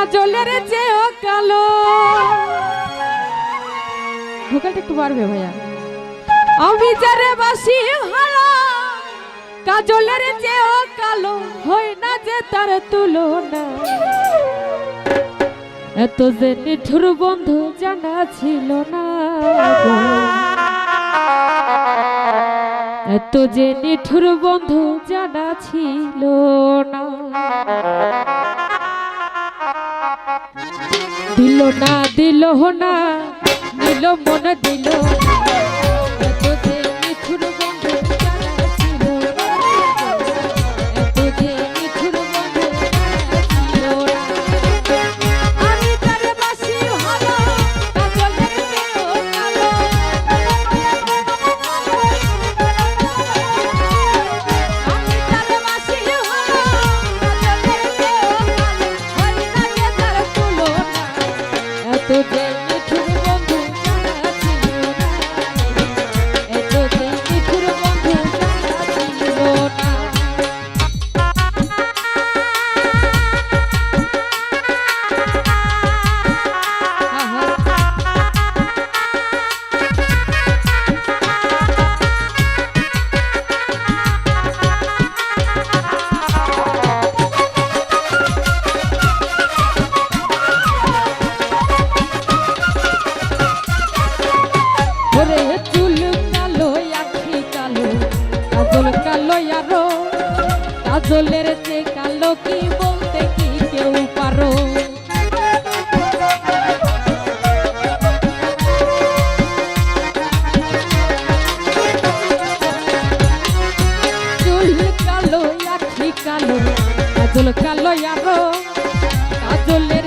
কাজলের চেয়েও কালো। ভোকালটা একটু বাড়বে ভাইয়া। আমি যারে বাসি ভালো কাজলের চেয়েও কালো, হয় না যে তার তুলনা। এত যে নিঠুর বন্ধু জানা ছিল না এত যে নিঠুর বন্ধু জানা ছিল না। দিলো না দিলো না দিলো মন দিল এত যে কাজলের যে কালো কি বলতে কি কেউ পারো? কালো, আখি কালো, কাজল কালো আরও কাজলের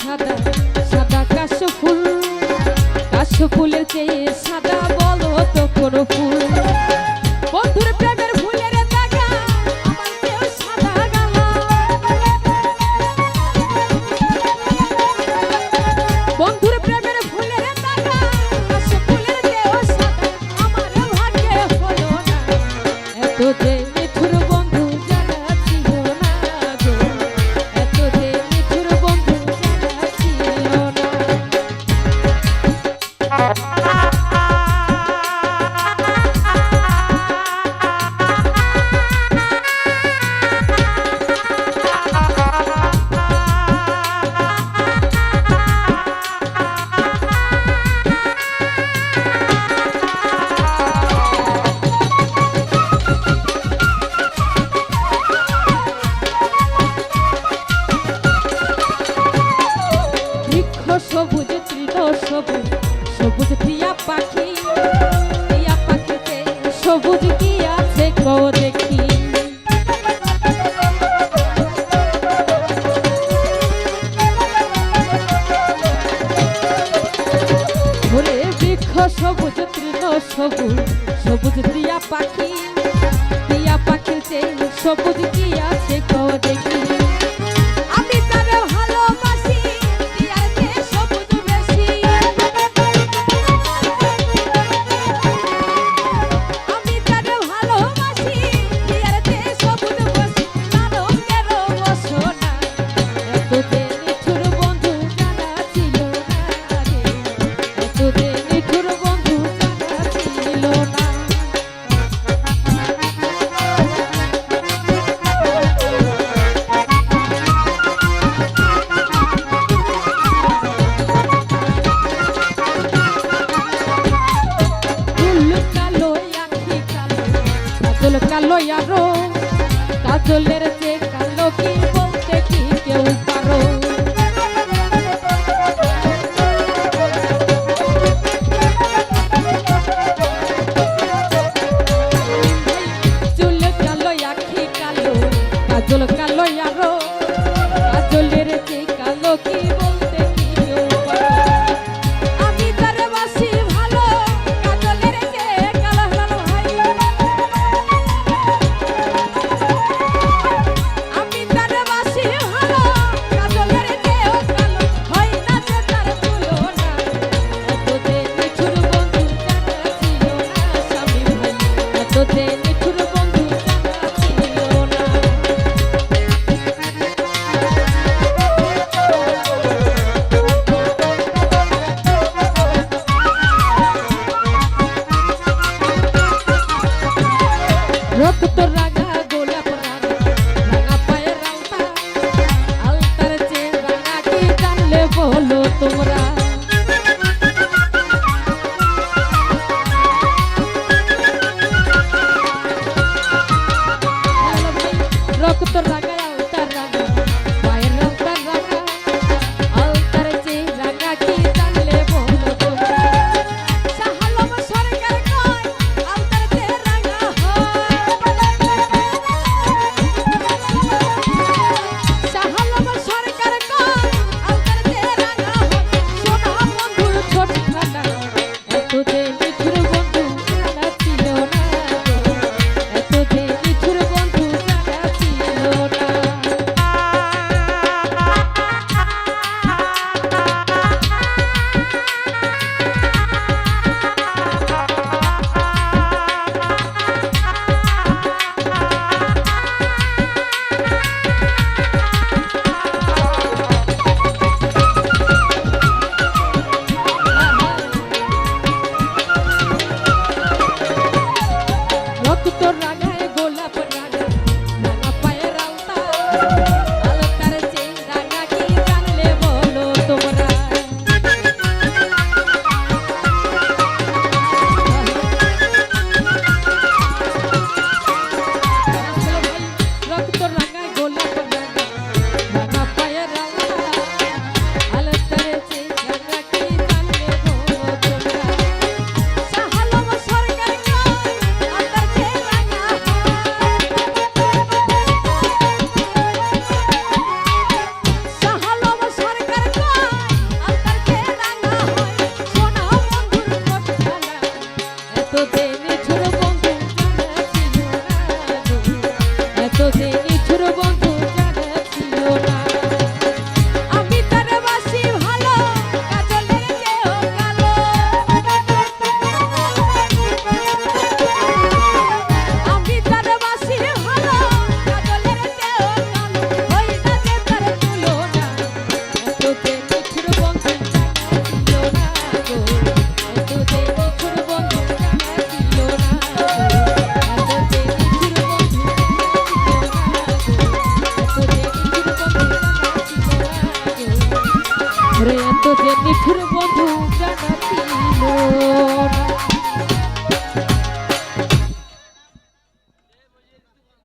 সাদা সাদা কাশ ফুল কাশ ফুলের চেয়ে সাদা বলো তো কোনো ফুল। সবুজ সবুজ দিয়া পাখি দিয়া পাখিতে সবুজ লইয়া রো কাজলের যে কালো কি বলতে কি কেউ পারো? চুল কালো, আখি কালো, কাজল কালো আরও কাজলের যে কালো কি হলো তোমরা?